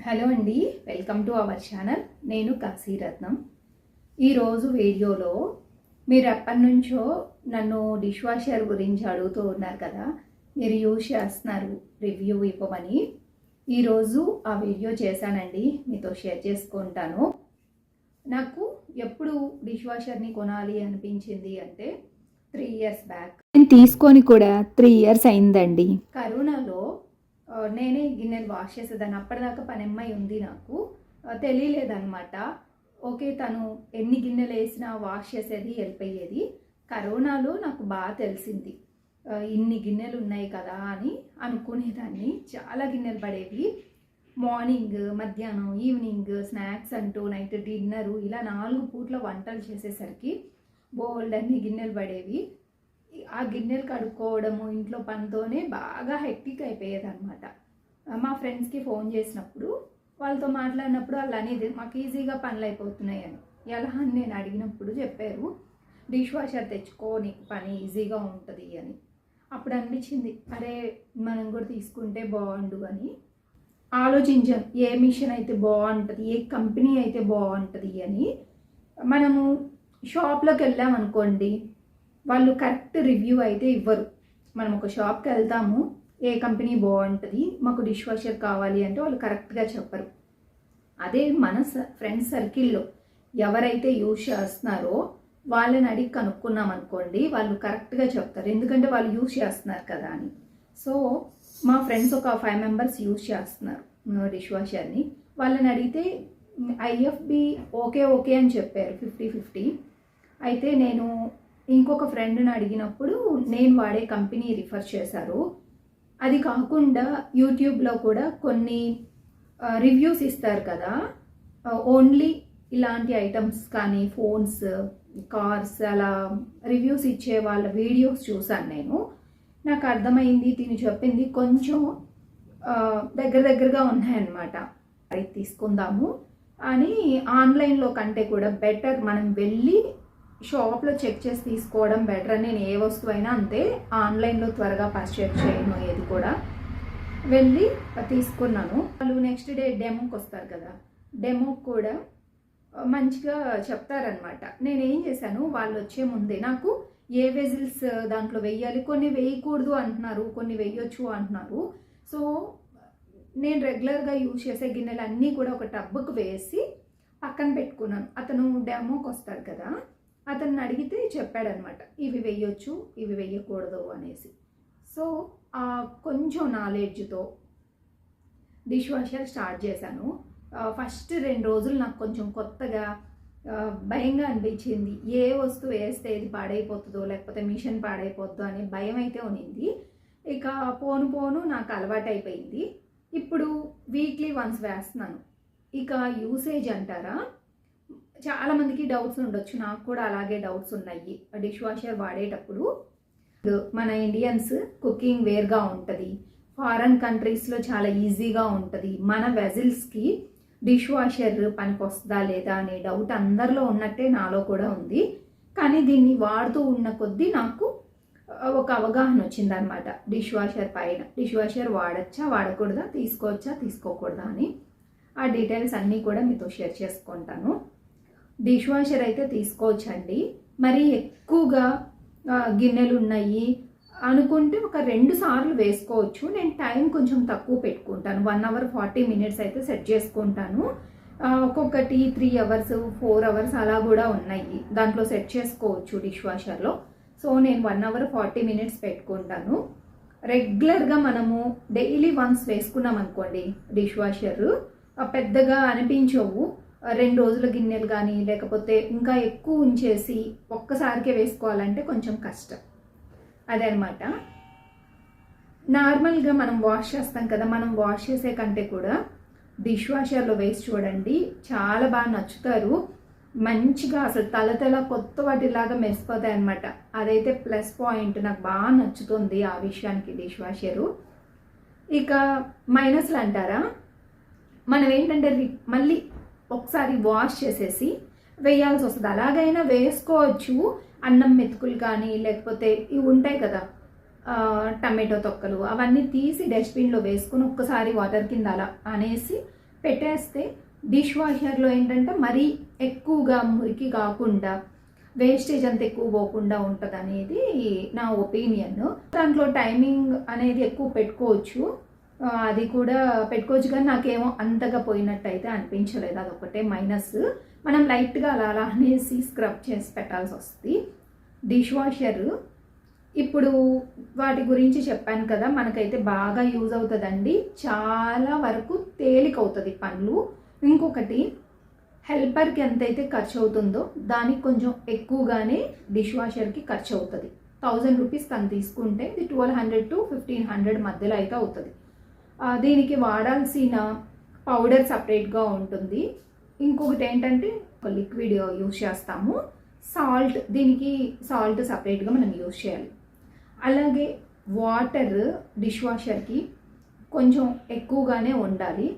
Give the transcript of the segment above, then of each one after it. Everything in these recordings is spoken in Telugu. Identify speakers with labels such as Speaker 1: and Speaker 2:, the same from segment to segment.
Speaker 1: హలో అండి వెల్కమ్ టు అవర్ ఛానల్. నేను కాశీరత్నం ఈరోజు వీడియోలో మీరు ఎప్పటి నుంచో నన్ను డిష్ వాషర్ గురించి అడుగుతూ ఉన్నారు కదా మీరు యూజ్ చేస్తున్నారు రివ్యూ ఇవ్వమని. ఈరోజు ఆ వీడియో చేశానండి మీతో షేర్ చేసుకుంటాను. నాకు ఎప్పుడు డిష్ వాషర్ని కొనాలి అనిపించింది అంటే త్రీ ఇయర్స్ బ్యాక్. నేను తీసుకొని కూడా త్రీ ఇయర్స్ అయిందండి. కరోనాలో నేనే గిన్నెలు వాష్ చేసేదాన్ని. అప్పటిదాకా పని అమ్మాయి ఉంది నాకు. తెలియలేదనమాట తెలియలేదన్నమాట. ఓకే తను ఎన్ని గిన్నెలు వేసినా వాష్ చేసేది వెళ్ళిపోయేది కరోనాలో నాకు బాగా తెలిసింది. ఇన్ని గిన్నెలు ఉన్నాయి కదా అని అనుకునేదాన్ని. చాలా గిన్నెలు పడేవి. మార్నింగ్ మధ్యాహ్నం ఈవినింగ్ స్నాక్స్ అంటూ నైట్ డిన్నరు ఇలా నాలుగు పూట్ల వంటలు చేసేసరికి బోల్డ్ అన్ని గిన్నెలు పడేవి. ఆ గిన్నెలు కడుక్కోవడము ఇంట్లో పనితోనే బాగా హెక్టిక్ అయిపోయేది అనమాట మా ఫ్రెండ్స్కి ఫోన్ చేసినప్పుడు వాళ్ళతో మాట్లాడినప్పుడు వాళ్ళు అనేది మాకు ఈజీగా పనులు అయిపోతున్నాయి అని ఎలా అని నేను అడిగినప్పుడు చెప్పారు డిష్ వాషర్ తెచ్చుకో నీకు పని ఈజీగా ఉంటుంది అని. అప్పుడు అనిపించింది అరే మనం కూడా తీసుకుంటే బాగుండు అని. ఆలోచించాం ఏ మిషన్ అయితే బాగుంటుంది ఏ కంపెనీ అయితే బాగుంటుంది అని. మనము షాప్లోకి వెళ్ళాం అనుకోండి వాళ్ళు కరెక్ట్ రివ్యూ అయితే ఇవ్వరు. మనం ఒక షాప్కి వెళ్తాము ఏ కంపెనీ బాగుంటుంది మాకు డిష్ వాషర్ కావాలి అంటే వాళ్ళు కరెక్ట్గా చెప్పరు. అదే మన ఫ్రెండ్స్ సర్కిల్లో ఎవరైతే యూజ్ చేస్తున్నారో వాళ్ళని అడిగి కనుక్కున్నాం అనుకోండి వాళ్ళు కరెక్ట్గా చెప్తారు. ఎందుకంటే వాళ్ళు యూజ్ చేస్తున్నారు కదా అని. సో మా ఫ్రెండ్స్ ఒక ఫైవ్ మెంబర్స్ యూజ్ చేస్తున్నారు డిష్ వాషర్ని. వాళ్ళని అడిగితే ఐఎఫ్బి ఓకే ఓకే అని చెప్పారు ఫిఫ్టీ ఫిఫ్టీ. అయితే నేను ఇంకొక ఫ్రెండ్ని అడిగినప్పుడు నేను వాడే కంపెనీ రిఫర్ చేశారు. అది కాకుండా యూట్యూబ్లో కూడా కొన్ని రివ్యూస్ ఇస్తారు కదా. ఓన్లీ ఇలాంటి ఐటమ్స్ కానీ ఫోన్స్ కార్స్ అలా రివ్యూస్ ఇచ్చే వాళ్ళ వీడియోస్ చూశాను నేను. నాకు అర్థమైంది తిని చెప్పింది. కొంచెం దగ్గర దగ్గరగా ఉన్నాయన్నమాట. అది తీసుకుందాము. అని ఆన్లైన్లో కంటే కూడా బెటర్ మనం వెళ్ళి షాప్లో చెక్ చేసి తీసుకోవడం బెటర్ నేను ఏ వస్తువు అయినా అంతే ఆన్లైన్లో త్వరగా పర్చేజ్ చేయను ఏది కూడా. వెళ్ళి తీసుకున్నాను. వాళ్ళు నెక్స్ట్ డే డెమోకి వస్తారు కదా డెమోకి కూడా మంచిగా చెప్తారనమాట నేను ఏం చేశాను వాళ్ళు వచ్చే ముందే నాకు ఏ వెజిల్స్ దాంట్లో వెయ్యాలి కొన్ని వేయకూడదు అంటున్నారు కొన్ని వేయొచ్చు అంటున్నారు. సో నేను రెగ్యులర్గా యూజ్ చేసే గిన్నెలు అన్నీ కూడా ఒక టబ్బుకు వేసి పక్కన పెట్టుకున్నాను. అతను డెమోకి వస్తాడు కదా అతన్ని అడిగితే చెప్పాడనమాట ఇవి వెయ్యొచ్చు ఇవి వెయ్యకూడదు అనేసి. సో ఆ కొంచెం నాలెడ్జ్తో డిష్ వాషర్ స్టార్ట్ చేశాను ఫస్ట్ రెండు రోజులు నాకు కొంచెం కొత్తగా భయంగా అనిపించింది. ఏ వస్తువు వేస్తే ఇది పాడైపోతుందో లేకపోతే మిషన్ పాడైపోతుందో అనే భయం అయితే ఉన్నింది ఇక పోను పోను నాకు అలవాటైపోయింది ఇప్పుడు వీక్లీ వన్స్ వేస్తున్నాను. ఇక యూసేజ్ అంటారా? చాలా మందికి డౌట్స్ ఉండొచ్చు. నాకు కూడా అలాగే డౌట్స్ ఉన్నాయి. డిష్ వాషర్ వాడేటప్పుడు మన ఇండియన్స్ కుకింగ్ వేర్గా ఉంటుంది. ఫారెన్ కంట్రీస్లో చాలా ఈజీగా ఉంటుంది. మన వెజిల్స్కి డిష్ వాషర్ పనికి వస్తుందా లేదా అనే డౌట్ అందరిలో ఉన్నట్టే నాలో కూడా ఉంది. కానీ దీన్ని వాడుతూ ఉన్న కొద్దీ నాకు ఒక అవగాహన వచ్చిందనమాట డిష్ వాషర్ పైన. డిష్ వాషర్ వాడచ్చా వాడకూడదా తీసుకోవచ్చా తీసుకోకూడదా అని. ఆ డీటెయిల్స్ అన్నీ కూడా మీతో షేర్ చేసుకుంటాను. డిష్ వాషర్ అయితే తీసుకోవచ్చండి. మరి ఎక్కువగా గిన్నెలు ఉన్నాయి అనుకుంటే ఒక రెండు సార్లు వేసుకోవచ్చు. నేను టైం కొంచెం తక్కువ పెట్టుకుంటాను. వన్ అవర్ ఫార్టీ మినిట్స్ అయితే సెట్ చేసుకుంటాను. ఒక్కొక్కటి త్రీ అవర్స్ ఫోర్ అవర్స్ అలా కూడా ఉన్నాయి. దాంట్లో సెట్ చేసుకోవచ్చు డిష్ వాషర్లో సో నేను వన్ అవర్ ఫార్టీ మినిట్స్ పెట్టుకుంటాను. రెగ్యులర్గా మనము డైలీ వన్స్ వేసుకున్నాం అనుకోండి డిష్ వాషర్ పెద్దగా అనిపించవు. రెండు రోజుల గిన్నెలు కానీ లేకపోతే ఇంకా ఎక్కువ ఉంచేసి ఒక్కసారికే వేసుకోవాలంటే కొంచెం కష్టం. అదనమాట నార్మల్గా మనం వాష్ చేస్తాం కదా మనం వాష్ చేసే కంటే కూడా డిష్ వాషర్లో వేసి చూడండి చాలా బాగా నచ్చుతారు. మంచిగా అసలు తల తల కొత్త వాటిలాగా మెరిసిపోతాయి అనమాట అదైతే ప్లస్ పాయింట్ నాకు బాగా నచ్చుతుంది ఆ విషయానికి డిష్ వాషరు. ఇక మైనస్లు అంటారా? మనం ఏంటంటే మళ్ళీ ఒకసారి వాష్ చేసేసి వేయాల్సి వస్తుంది. అలాగైనా వేసుకోవచ్చు అన్నం మెతుకులు కానీ లేకపోతే ఇవి ఉంటాయి కదా టమాటో తొక్కలు అవన్నీ తీసి డస్ట్బిన్లో వేసుకుని ఒక్కసారి వాటర్ కింద అలా అనేసి పెట్టేస్తే డిష్ వాషర్లో ఏంటంటే మరీ ఎక్కువగా మురికి కాకుండా వేస్టేజ్ అంత ఎక్కువ పోకుండా ఉంటుంది అనేది నా ఒపీనియన్. దాంట్లో టైమింగ్ అనేది ఎక్కువ పెట్టుకోవచ్చు. అది కూడా పెట్టుకోవచ్చు కానీ నాకేమో అంతగా పోయినట్టు అయితే అనిపించలేదు. అదొకటే మైనస్. మనం లైట్గా అలా అలా అనేసి స్క్రబ్ చేసి పెట్టాల్సి వస్తుంది. డిష్ వాషర్ ఇప్పుడు వాటి గురించి చెప్పాను కదా మనకైతే బాగా యూజ్ అవుతుందండి. చాలా వరకు తేలికవుతుంది పనులు ఇంకొకటి హెల్పర్కి ఎంతైతే ఖర్చు అవుతుందో దానికి కొంచెం ఎక్కువగానే డిష్ వాషర్కి ఖర్చు అవుతుంది థౌజండ్ రూపీస్ తను తీసుకుంటే ఇది twelve hundred to fifteen hundred మధ్యలో అయితే అవుతుంది. దీనికి వాడాల్సిన పౌడర్ సపరేట్గా ఉంటుంది. ఇంకొకటి ఏంటంటే ఒక లిక్విడ్ యూస్ చేస్తాము. సాల్ట్ దీనికి సాల్ట్ సపరేట్గా మనం యూజ్ చేయాలి. అలాగే వాటర్ డిష్ వాషర్కి కొంచెం ఎక్కువగానే ఉండాలి.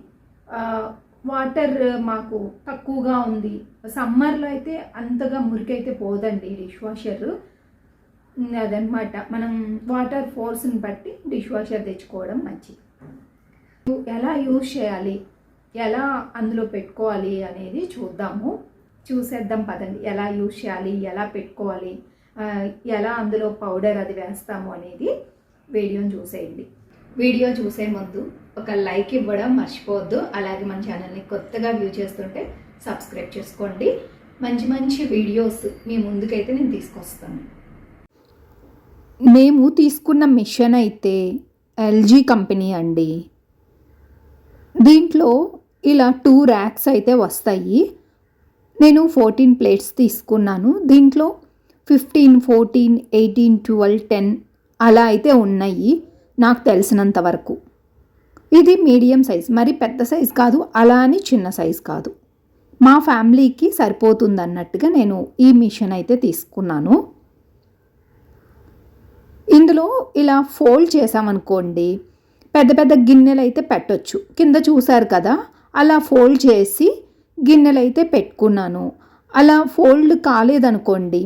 Speaker 1: వాటర్ మాకు తక్కువగా ఉంది. సమ్మర్లో అయితే అంతగా మురికైతే పోదండి డిష్ వాషర్ అదనమాట. మనం వాటర్ ఫోర్స్ని బట్టి డిష్ వాషర్ తెచ్చుకోవడం మంచిది. ఎలా యూజ్ చేయాలి? ఎలా అందులో పెట్టుకోవాలి అనేది చూద్దాము. చూసేద్దాం పదండి. ఎలా యూజ్ చేయాలి? ఎలా పెట్టుకోవాలి? ఎలా అందులో పౌడర్ అది వేస్తాము అనేది వీడియోని చూసేయండి. వీడియో చూసే ముందు ఒక లైక్ ఇవ్వడం మర్చిపోవద్దు. అలాగే మన ఛానల్ని కొత్తగా వ్యూ చేస్తుంటే సబ్స్క్రైబ్ చేసుకోండి. మంచి మంచి వీడియోస్ మీ ముందుకైతే నేను తీసుకొస్తాను. మేము తీసుకున్న మిషన్ అయితే ఎల్జీ కంపెనీ అండి. దీంట్లో ఇలా టూ ర్యాక్స్ అయితే వస్తాయి. నేను ఫోర్టీన్ ప్లేట్స్ తీసుకున్నాను. దీంట్లో fifteen fourteen eighteen twelve ten అలా అయితే ఉన్నాయి నాకు తెలిసినంత వరకు. ఇది మీడియం సైజ్ మరి పెద్ద సైజ్ కాదు అలా అని చిన్న సైజ్ కాదు. మా ఫ్యామిలీకి సరిపోతుంది అన్నట్టుగా నేను ఈ మిషన్ అయితే తీసుకున్నాను. ఇందులో ఇలా ఫోల్డ్ చేసామనుకోండి పెద్ద పెద్ద గిన్నెలు అయితే పెట్టొచ్చు. కింద చూసారు కదా అలా ఫోల్డ్ చేసి గిన్నెలు అయితే పెట్టుకున్నాను. అలా ఫోల్డ్ కాలేదనుకోండి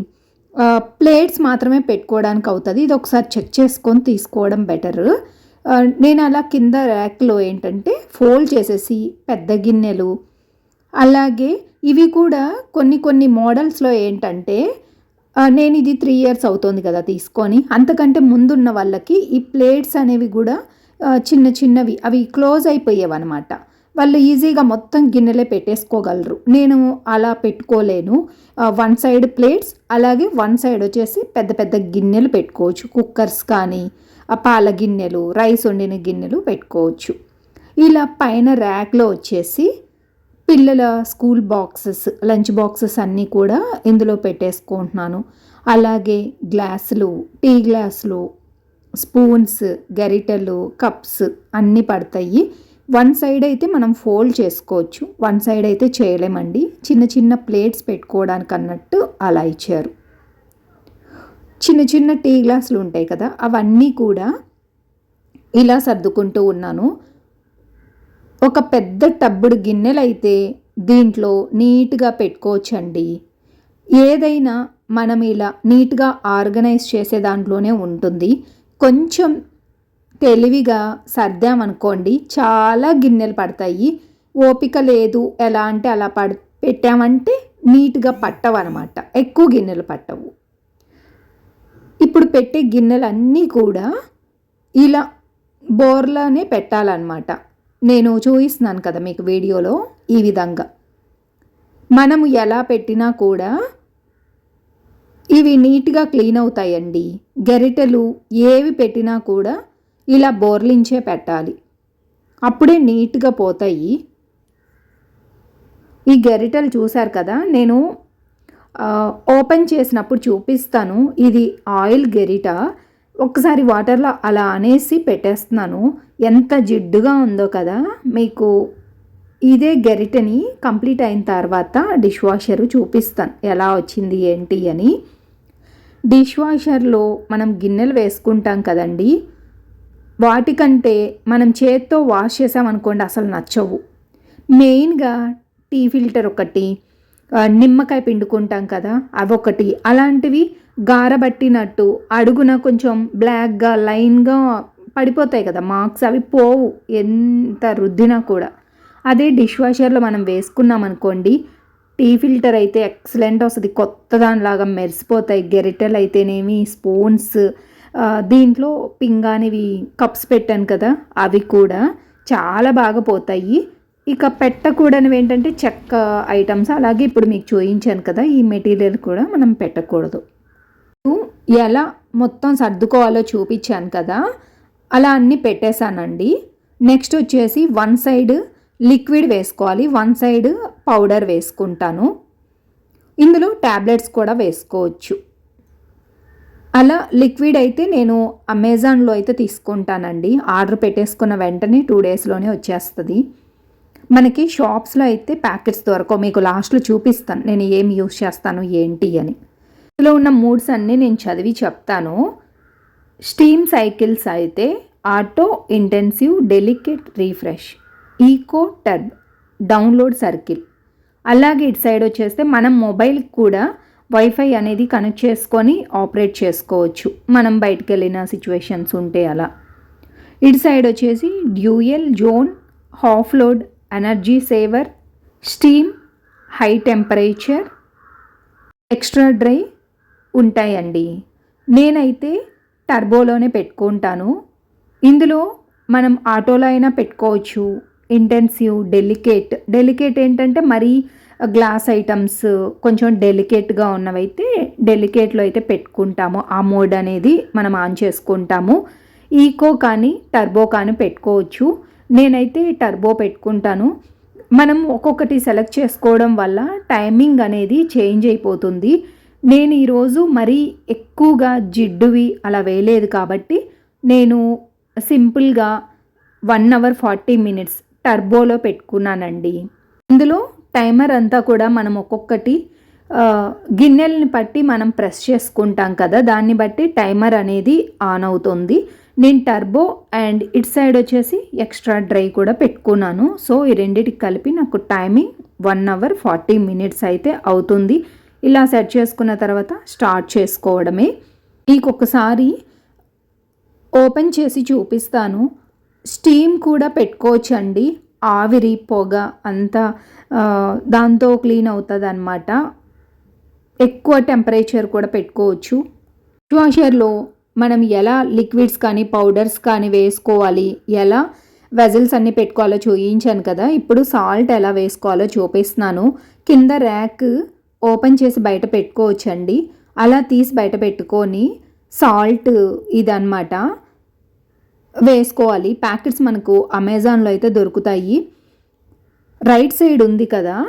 Speaker 1: ప్లేట్స్ మాత్రమే పెట్టుకోవడానికి అవుతుంది ఇది ఒకసారి చెక్ చేసుకొని తీసుకోవడం బెటర్. నేను అలా కింద ర్యాక్లో ఏంటంటే ఫోల్డ్ చేసేసి పెద్ద గిన్నెలు అలాగే ఇవి కూడా కొన్ని కొన్ని మోడల్స్లో ఏంటంటే నేను ఇది త్రీ ఇయర్స్ అవుతుంది కదా తీసుకొని అంతకంటే ముందున్న వాళ్ళకి ఈ ప్లేట్స్ అనేవి కూడా చిన్న చిన్నవి అవి క్లోజ్ అయిపోయేవి అనమాట వాళ్ళు ఈజీగా మొత్తం గిన్నెలే పెట్టేసుకోగలరు. నేను అలా పెట్టుకోలేను. వన్ సైడ్ ప్లేట్స్ అలాగే వన్ సైడ్ వచ్చేసి పెద్ద పెద్ద గిన్నెలు పెట్టుకోవచ్చు. కుక్కర్స్ కానీ పాల గిన్నెలు రైస్ వండిన గిన్నెలు పెట్టుకోవచ్చు. ఇలా పైన ర్యాక్లో వచ్చేసి పిల్లల స్కూల్ బాక్సెస్ లంచ్ బాక్సెస్ అన్నీ కూడా ఇందులో పెట్టేసుకుంటున్నాను. అలాగే గ్లాసులు టీ గ్లాసులు స్పూన్స్ గరిటెలు కప్స్ అన్నీ పడతాయి. వన్ సైడ్ అయితే మనం ఫోల్డ్ చేసుకోవచ్చు. వన్ సైడ్ అయితే చేయలేమండి. చిన్న చిన్న ప్లేట్స్ పెట్టుకోవడానికి అన్నట్టు అలా ఇచ్చారు. చిన్న చిన్న టీ గ్లాసులు ఉంటాయి కదా అవన్నీ కూడా ఇలా సర్దుకుంటూ ఉన్నాను. ఒక పెద్ద టబ్బుడు గిన్నెలు అయితే దీంట్లో నీట్గా పెట్టుకోవచ్చండి. ఏదైనా మనం ఇలా నీట్గా ఆర్గనైజ్ చేసే దాంట్లోనే ఉంటుంది. కొంచెం తెలివిగా సర్దామనుకోండి చాలా గిన్నెలు పడతాయి. ఓపిక లేదు ఎలా అంటే అలా పడ పెట్టామంటే నీట్గా పట్టవు అనమాట ఎక్కువ గిన్నెలు పట్టవు. ఇప్పుడు పెట్టే గిన్నెలన్నీ కూడా ఇలా బోర్లానే పెట్టాలన్నమాట. నేను చూపిస్తున్నాను కదా మీకు వీడియోలో ఈ విధంగా. మనము ఎలా పెట్టినా కూడా ఇవి నీట్గా క్లీన్ అవుతాయండి. గరిటెలు ఏవి పెట్టినా కూడా ఇలా బోర్లించే పెట్టాలి. అప్పుడే నీట్గా పోతాయి. ఈ గరిటెలు చూశారు కదా నేను ఓపెన్ చేసినప్పుడు చూపిస్తాను. ఇది ఆయిల్ గెరిట. ఒకసారి వాటర్లో అలా అనేసి పెట్టేస్తున్నాను. ఎంత జిడ్డుగా ఉందో కదా మీకు ఇదే గెరిటని కంప్లీట్ అయిన తర్వాత డిష్ వాషర్ చూపిస్తాను. ఎలా వచ్చింది ఏంటి అని. డిష్ వాషర్లో మనం గిన్నెలు వేసుకుంటాం కదండి? వాటికంటే మనం చేత్తో వాష్ చేసామనుకోండి అసలు నచ్చవు. మెయిన్గా టీ ఫిల్టర్ ఒకటి నిమ్మకాయ పిండుకుంటాం కదా అవొకటి. అలాంటివి గారబట్టినట్టు అడుగున కొంచెం బ్లాక్గా లైన్గా పడిపోతాయి కదా మార్క్స్ అవి పోవు. ఎంత రుద్దినా కూడా. అదే డిష్ వాషర్లో మనం వేసుకున్నాం అనుకోండి టీ ఫిల్టర్ అయితే ఎక్సలెంట్ వస్తుంది. కొత్త దానిలాగా మెరిసిపోతాయి. గెరిటెలు అయితేనేమి స్పూన్స్ దీంట్లో పింగా అనేవి కప్స్ పెట్టాను కదా అవి కూడా చాలా బాగా పోతాయి. ఇక పెట్టకూడనివి ఏంటంటే చెక్క ఐటమ్స్. అలాగే ఇప్పుడు మీకు చూపించాను కదా ఈ మెటీరియల్ కూడా మనం పెట్టకూడదు. ఎలా మొత్తం సర్దుకోవాలో చూపించాను కదా అలా అన్నీ పెట్టేశానండి. నెక్స్ట్ వచ్చేసి వన్ సైడ్ లిక్విడ్ వేసుకోవాలి. వన్ సైడ్ పౌడర్ వేసుకుంటాను. ఇందులో ట్యాబ్లెట్స్ కూడా వేసుకోవచ్చు. అలా లిక్విడ్ అయితే నేను అమెజాన్లో అయితే తీసుకుంటానండి. ఆర్డర్ పెట్టేసుకున్న వెంటనే టూ డేస్లోనే వచ్చేస్తుంది. మనకి షాప్స్లో అయితే ప్యాకెట్స్ దొరకవు. మీకు లాస్ట్లో చూపిస్తాను. నేను ఏం యూస్ చేస్తాను ఏంటి అని. ఇందులో ఉన్న మూడ్స్ అన్నీ నేను చదివి చెప్తాను. స్టీమ్ సైకిల్స్ అయితే auto intensive delicate refresh. Eco turbo download circle. అలాగే ఇటు సైడ్ వచ్చేస్తే మనం మొబైల్కి కూడా వైఫై అనేది కనెక్ట్ చేసుకొని ఆపరేట్ చేసుకోవచ్చు. మనం బయటకు వెళ్ళిన సిచ్యువేషన్స్ ఉంటే అలా. ఇటు సైడ్ వచ్చేసి dual zone half load energy saver steam high temperature extra dry ఉంటాయండి. నేనైతే టర్బోలోనే పెట్టుకుంటాను. ఇందులో మనం ఆటోలో అయినా పెట్టుకోవచ్చు. ఇంటెన్సివ్ డెలికేట్ డెలికేట్ ఏంటంటే మరీ uh, గ్లాస్ ఐటమ్స్ uh, కొంచెం డెలికేట్గా ఉన్నవైతే డెలికేట్లో అయితే పెట్టుకుంటాము. ఆ మోడ్ అనేది మనం ఆన్ చేసుకుంటాము. ఈకో కానీ టర్బో కానీ పెట్టుకోవచ్చు. నేనైతే టర్బో పెట్టుకుంటాను. మనం ఒక్కొక్కటి సెలెక్ట్ చేసుకోవడం వల్ల టైమింగ్ అనేది చేంజ్ అయిపోతుంది. నేను ఈరోజు మరీ ఎక్కువగా జిడ్డువి అలా వేయలేదు కాబట్టి నేను సింపుల్గా వన్ అవర్ ఫార్టీ మినిట్స్ టర్బోలో పెట్టుకున్నానండి. ఇందులో టైమర్ అంతా కూడా మనం ఒక్కొక్కటి గిన్నెలని గిన్నెల్ని బట్టి మనం ప్రెస్ చేసుకుంటాం కదా దాన్ని బట్టి టైమర్ అనేది ఆన్ అవుతుంది. నేను టర్బో అండ్ ఇట్ సైడ్ వచ్చేసి ఎక్స్ట్రా డ్రై కూడా పెట్టుకున్నాను. సో ఈ రెండింటికి కలిపి నాకు timing one hour forty minutes అయితే అవుతుంది. ఇలా సెట్ చేసుకున్న తర్వాత స్టార్ట్ చేసుకోవడమే. మీకు ఒకసారి ఓపెన్ చేసి చూపిస్తాను. స్టీమ్ కూడా పెట్టుకోవచ్చు అండి ఆవిరి పొగ అంతా దాంతో క్లీన్ అవుతుంది అనమాట ఎక్కువ టెంపరేచర్ కూడా పెట్టుకోవచ్చు. వాషర్లో మనం ఎలా లిక్విడ్స్ కానీ పౌడర్స్ కానీ వేసుకోవాలి ఎలా వెజల్స్ అన్నీ పెట్టుకోవాలో చూయించాను కదా. ఇప్పుడు సాల్ట్ ఎలా వేసుకోవాలో చూపిస్తున్నాను. కింద ర్యాక్ ఓపెన్ చేసి బయట పెట్టుకోవచ్చండి. అలా తీసి బయట పెట్టుకొని సాల్ట్ ఇదన్నమాట. వేసుకోవాలి. ప్యాకెట్స్ మనకు అమెజాన్లో అయితే దొరుకుతాయి. రైట్ సైడ్ ఉంది కదా.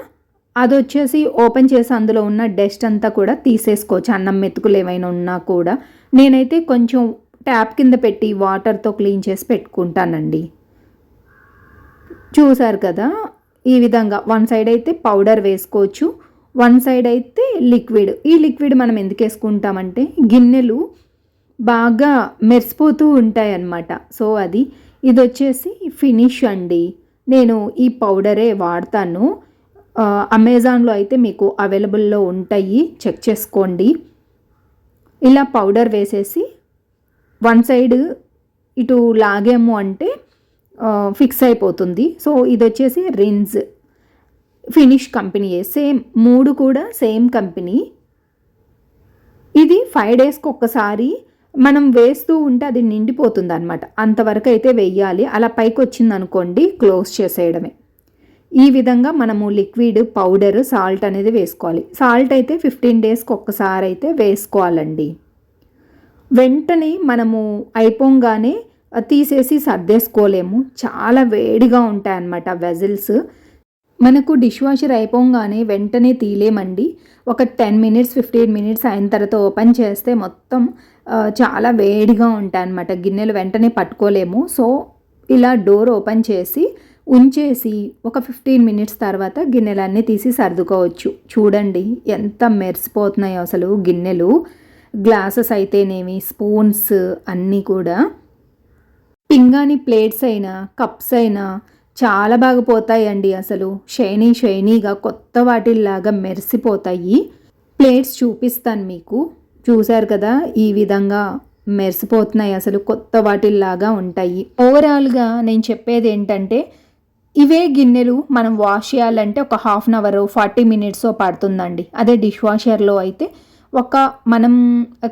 Speaker 1: అది వచ్చేసి ఓపెన్ చేసి అందులో ఉన్న డస్ట్ అంతా కూడా తీసేసుకోవచ్చు. అన్నం మెతుకులు ఏమైనా ఉన్నా కూడా. నేనైతే కొంచెం ట్యాప్ కింద పెట్టి వాటర్తో క్లీన్ చేసి పెట్టుకుంటానండి. చూసారు కదా. ఈ విధంగా వన్ సైడ్ అయితే పౌడర్ వేసుకోవచ్చు. వన్ సైడ్ అయితే లిక్విడ్. ఈ లిక్విడ్ మనం ఎందుకు వేసుకుంటామంటే గిన్నెలు బాగా మెరిసిపోతూ ఉంటాయి అన్నమాట సో అది ఇది వచ్చేసి ఫినిష్ అండి. నేను ఈ పౌడరే వాడతాను. అమెజాన్లో అయితే మీకు అవైలబుల్లో ఉంటాయి. చెక్ చేసుకోండి. ఇలా పౌడర్ వేసేసి వన్ సైడ్ ఇటు లాగాము అంటే ఫిక్స్ అయిపోతుంది. సో ఇది వచ్చేసి రిన్స్. ఫినిష్ కంపెనీయే. సేమ్ మూడు కూడా సేమ్ కంపెనీ. ఇది ఫైవ్ డేస్కి ఒక్కసారి మనం వేస్తూ ఉంటే అది నిండిపోతుంది అనమాట అంతవరకు అయితే వెయ్యాలి. అలా పైకి వచ్చింది అనుకోండి క్లోజ్ చేసేయడమే. ఈ విధంగా మనము లిక్విడ్ పౌడర్ సాల్ట్ అనేది వేసుకోవాలి. సాల్ట్ అయితే ఫిఫ్టీన్ డేస్కి ఒక్కసారి అయితే వేసుకోవాలండి. వెంటనే మనము అయిపోగానే తీసేసి సర్దేసుకోలేము. చాలా వేడిగా ఉంటాయి అన్నమాట వెజిల్స్. మనకు డిష్ వాషర్ అయిపోగానే వెంటనే తీలేమండి. ఒక టెన్ మినిట్స్ ఫిఫ్టీన్ మినిట్స్ అయిన తర్వాత ఓపెన్ చేస్తే మొత్తం చాలా వేడిగా ఉంటాయి అన్నమాట గిన్నెలు వెంటనే పట్టుకోలేము. సో ఇలా డోర్ ఓపెన్ చేసి ఉంచేసి ఒక ఫిఫ్టీన్ మినిట్స్ తర్వాత గిన్నెలన్నీ తీసి సర్దుకోవచ్చు. చూడండి ఎంత మెరిసిపోతున్నాయో అసలు గిన్నెలు. గ్లాసెస్ అయితేనేమి స్పూన్స్ అన్నీ కూడా. పింగాని ప్లేట్స్ అయినా కప్స్ అయినా చాలా బాగా పోతాయండి అసలు. షైనీ షైనీగా కొత్త వాటిల్లాగా మెరిసిపోతాయి. ప్లేట్స్ చూపిస్తాను మీకు. చూశారు కదా ఈ విధంగా మెరిసిపోతున్నాయి అసలు కొత్త వాటిల్లాగా ఉంటాయి. ఓవరాల్గా నేను చెప్పేది ఏంటంటే ఇవే గిన్నెలు మనం వాష్ చేయాలంటే ఒక half an hour forty minutes పడుతుందండి. అదే డిష్ వాషర్లో అయితే ఒక మనం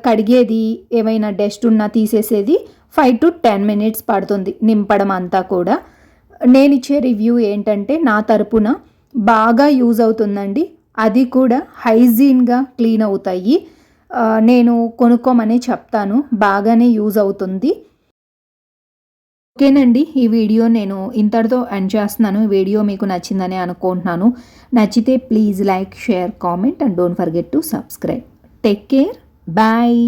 Speaker 1: కడిగేది ఏమైనా డస్ట్ ఉన్నా తీసేసేది ఫైవ్ టు టెన్ మినిట్స్ పడుతుంది నింపడం అంతా కూడా. నేను ఇచ్చే రివ్యూ ఏంటంటే నా తరపున బాగా యూజ్ అవుతుందండి. అది కూడా హైజీన్గా క్లీన్ అవుతాయి. నేను కొనుక్కోమని చెప్తాను. బాగానే యూజ్ అవుతుంది. ఓకేనండి ఈ వీడియో నేను ఇంతటితో ఎండ్ చేస్తున్నాను. ఈ వీడియో మీకు నచ్చిందని అనుకుంటున్నాను. నచ్చితే please like share comment and don't forget to subscribe. Take care. Bye.